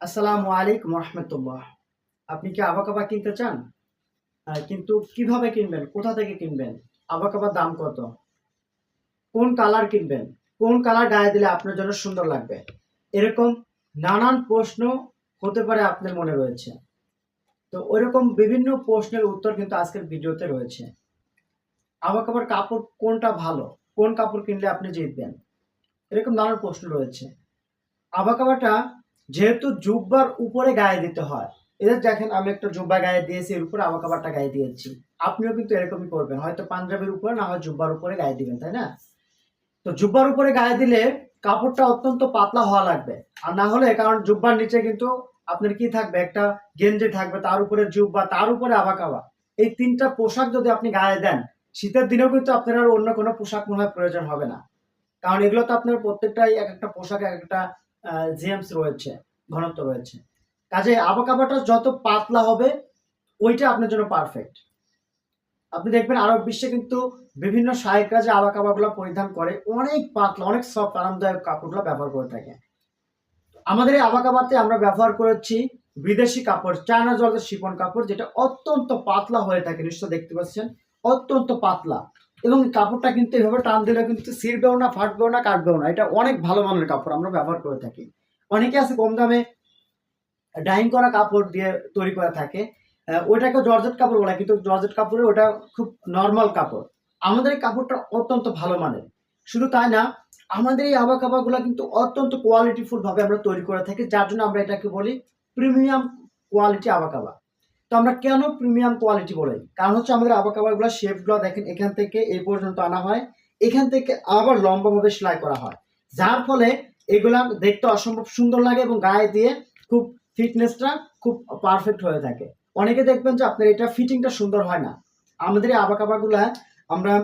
আসসালামু আলাইকুম রহমতুল্লাহ। আপনি কি আবাকাবা কিনতে চান? কিন্তু কীভাবে কিনবেন? কোথা থেকে কিনবেন? আবাকাবার দাম কত? কোন কালার কিনবেন? কোন কালার গায়ে দিলে আপনার জন্য সুন্দর লাগবে? এরকম নানান প্রশ্ন হতে পারে আপনার মনে রয়েছে। তো ওইরকম বিভিন্ন প্রশ্নের উত্তর কিন্তু আজকের ভিডিওতে রয়েছে। আবাকাবার কাপড় কোনটা ভালো? কোন কাপড় কিনলে আপনি জিতবেন? এরকম নানান প্রশ্ন রয়েছে। আবাকাবাটা যেহেতু জুব্বার উপরে গায়ে দিতে হয়। এদের দেখেন, আমি একটা জুব্বা গায়ে দিয়েছি, এর উপরে আবাকাবারটা গায়ে দিয়েছি। আপনিও কিন্তু এরকমই করবেন। হয়তো পাঞ্জাবির উপরে, না হয় জুব্বার উপরে গায়ে দিবেন, তাই না? তো জুব্বার উপরে গায়ে দিলে কাপড়টা অত্যন্ত পাতলা হওয়া লাগবে। আর না হলে, কারণ জুব্বার নিচে কিন্তু আপনার কি থাকবে? একটা গেঞ্জি থাকবে, তার উপরে জুব্বা, তার উপরে আবাকাবা। এই তিনটা পোশাক যদি আপনি গায়ে দেন, শীতের দিনেও কিন্তু আপনার আর অন্য কোনো পোশাক মনে হয় প্রয়োজন হবে না। কারণ এগুলো তো আপনার প্রত্যেকটাই এক একটা পোশাক এক একটা জিএমস রয়েছে। ঘনত্ব রয়েছে। কাজে আবাকাবাটা যত পাতলা হবে, ওইটা আপনার জন্য পারফেক্ট আপনি দেখবেন আরব বিশ্বে কিন্তু বিভিন্ন শায়করা যে আবাকাবাগুলো পরিধান করে, অনেক পাতলা, অনেক সফট আরামদায়ক কাপড়গুলো ব্যবহার করে থাকে। আমাদের এই আবাকাবাতে আমরা ব্যবহার করেছি বিদেশি কাপড়, চায়না জলের শিপন কাপড়, যেটা অত্যন্ত পাতলা হয়ে থাকে নিশ্চয় দেখতে পাচ্ছেন? অত্যন্ত পাতলা। এবং কাপড়টা কিন্তু এভাবে টান দিলে কিন্তু ছিঁড়বেও না, ফাটবেও না, কাটবেও না। এটা অনেক ভালো মানের কাপড় আমরা ব্যবহার করে থাকি। অনেকে আছে কম দামে ডাইং করা কাপড় দিয়ে তৈরি করা থাকে। ওটাকে জর্জেট কাপড় বলে কিন্তু জর্জেট কাপড়ে ওটা খুব নর্মাল কাপড়। আমাদের এই কাপড়টা অত্যন্ত ভালো মানের। শুধু তাই না, আমাদের এই আবা কাপড়গুলো কিন্তু অত্যন্ত কোয়ালিটিফুল ভাবে আমরা তৈরি করে থাকি, যার জন্য আমরা এটাকে বলি প্রিমিয়াম কোয়ালিটি আবাকাবা তো আমরা কেন প্রিমিয়াম কোয়ালিটি বলি? কারণ হচ্ছে আমাদের আবা আবাকাবাগুলো শেপগুলো দেখেন, এখান থেকে এই পর্যন্ত আনা হয়, এখান থেকে আবার লম্বাভাবে সেলাই করা হয়। যার ফলে এগুলা দেখতে অসম্ভব সুন্দর লাগে এবং গায়ে দিয়ে খুব ফিটনেসটা খুব পারফেক্ট হয়ে থাকে। অনেকে দেখবেন যে আপনার এটা ফিটিংটা সুন্দর হয় না। আমাদের এই আবাকাবাগুলা আমরা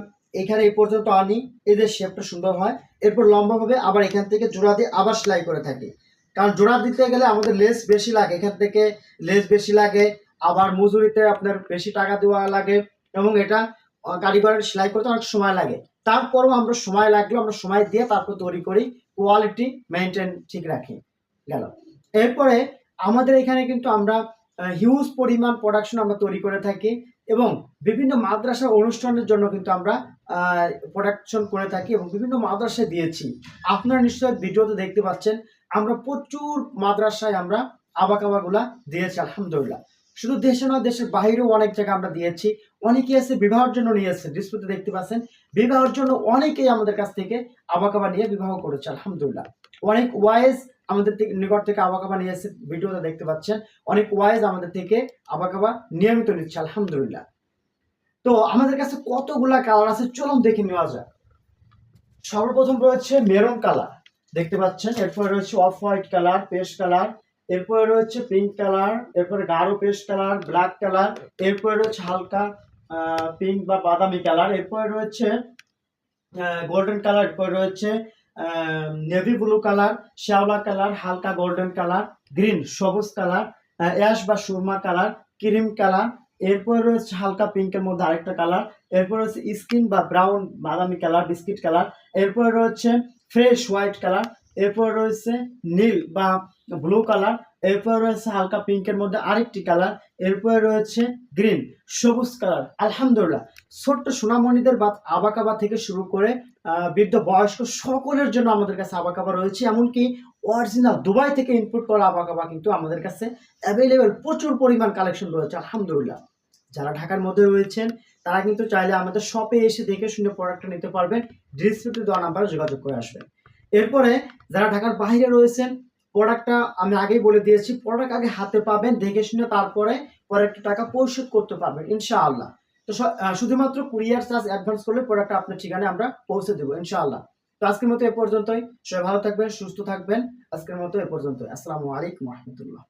এখানে এই পর্যন্ত আনি, এদের শেপটা সুন্দর হয়। এরপর লম্বাভাবে আবার এখান থেকে জোড়া দিয়ে আবার সেলাই করে থাকি। কারণ জোড়া দিতে গেলে আমাদের লেস বেশি লাগে, এখান থেকে লেস বেশি লাগে, আবার মজুরিতে আপনার বেশি টাকা দেওয়া লাগে এবং এটা আহ, কারিগরের সেলাই করতে অনেক সময় লাগে। তারপরও আমরা সময় লাগলেও আমরা সময় দিয়ে তারপর তৈরি করি কোয়ালিটি মেনটেন ঠিক রাখি গেল। এরপরে আমাদের এখানে কিন্তু আমরা হিউজ পরিমাণ প্রোডাকশন আমরা তৈরি করে থাকি এবং বিভিন্ন মাদ্রাসা অনুষ্ঠানের জন্য কিন্তু আমরা প্রোডাকশন করে থাকি এবং বিভিন্ন মাদ্রাসায় দিয়েছি। আপনারা নিশ্চয়ই ভিডিওতে দেখতে পাচ্ছেন আমরা প্রচুর মাদ্রাসায় আমরা আবাকাবাগুলা দিয়েছি আলহামদুলিল্লাহ। শুধু দেশে নয়, দেশের বাইরেও অনেক জায়গায় আমরা দিয়েছি। অনেকে এসে বিবাহের জন্য নিয়ে এসেছে ডিসপ্লেতে দেখতে পাচ্ছেন। বিবাহের জন্য অনেকেই আমাদের কাছ থেকে আবাকাবা নিয়ে বিবাহ করেছে, আলহামদুলিল্লাহ। অনেক ওয়াইজ আমাদের থেকে নিকট থেকে আবাকাবা নিয়ে এসে ভিডিওতে দেখতে পাচ্ছেন। অনেক ওয়াইজ আমাদের থেকে আবাকাবা নিয়মিত নিচ্ছে, আলহামদুলিল্লাহ। তো আমাদের কাছে কতগুলা কালার আছে, চলুন দেখে নেওয়া যাক। সর্বপ্রথম রয়েছে মেরুন কালার দেখতে পাচ্ছেন। এরপরে রয়েছে off white colour paste colour এরপরে রয়েছে পিঙ্ক কালার এরপরে গাঢ় পেস্ট কালার ব্ল্যাক কালার এরপরে রয়েছে হালকা পিঙ্ক বা বাদামি কালার এরপরে রয়েছে গোল্ডেন কালার এরপরে রয়েছে নেভি ব্লু কালার শ্যাওলা কালার হালকা গোল্ডেন কালার গ্রিন সবুজ কালার অ্যাশ বা সুরমা কালার ক্রিম কালার এরপরে রয়েছে হালকা পিঙ্কের মধ্যে আরেকটা কালার এরপর রয়েছে স্কিন বা ব্রাউন বাদামি কালার বিস্কিট কালার এরপরে রয়েছে ফ্রেশ হোয়াইট কালার এরপর রয়েছে নীল বা ব্লু কালার এরপর রয়েছে হালকা পিঙ্কের মধ্যে আরেকটি কালার এরপরে রয়েছে গ্রিন সবুজ কালার আলহামদুলিল্লাহ। ছোট্ট সোনামণিদের বা আবাকাবা থেকে শুরু করে বৃদ্ধ বয়স্ক সকলের জন্য আমাদের কাছে আবাকাবা রয়েছে, এমনকি অরিজিনাল দুবাই থেকে ইনপুট করা আবাকাবা কিন্তু আমাদের কাছে অ্যাভেলেবেল প্রচুর পরিমাণ কালেকশন রয়েছে, আলহামদুলিল্লাহ। যারা ঢাকার মধ্যে রয়েছেন, তারা কিন্তু চাইলে আমাদের শপে এসে দেখে শুনে প্রোডাক্টটা নিতে পারবেন। ডিসক্রিপটিভ দেওয়া নাম্বারে যোগাযোগ করে আসবেন। এরপরে যারা ঢাকার বাইরে রয়েছেন প্রোডাক্টটা আমি আগেই বলে দিয়েছি প্রোডাক্ট আগে হাতে পাবেন, দেখে শুনে তারপরে প্রোডাক্টের টাকা পরিশোধ করতে পারবেন, ইনশাআল্লাহ। তো শুধুমাত্র কুরিয়ার চার্জ অ্যাডভান্স করলে প্রোডাক্টটা আপনার ঠিকানায় আমরা পৌঁছে দেবো, ইনশাআল্লাহ। তো আজকের মতো এ পর্যন্তই। সবাই ভালো থাকবেন, সুস্থ থাকবেন। আজকের মতো এ পর্যন্তই। আসসালামু আলাইকুম রহমতুল্লাহ।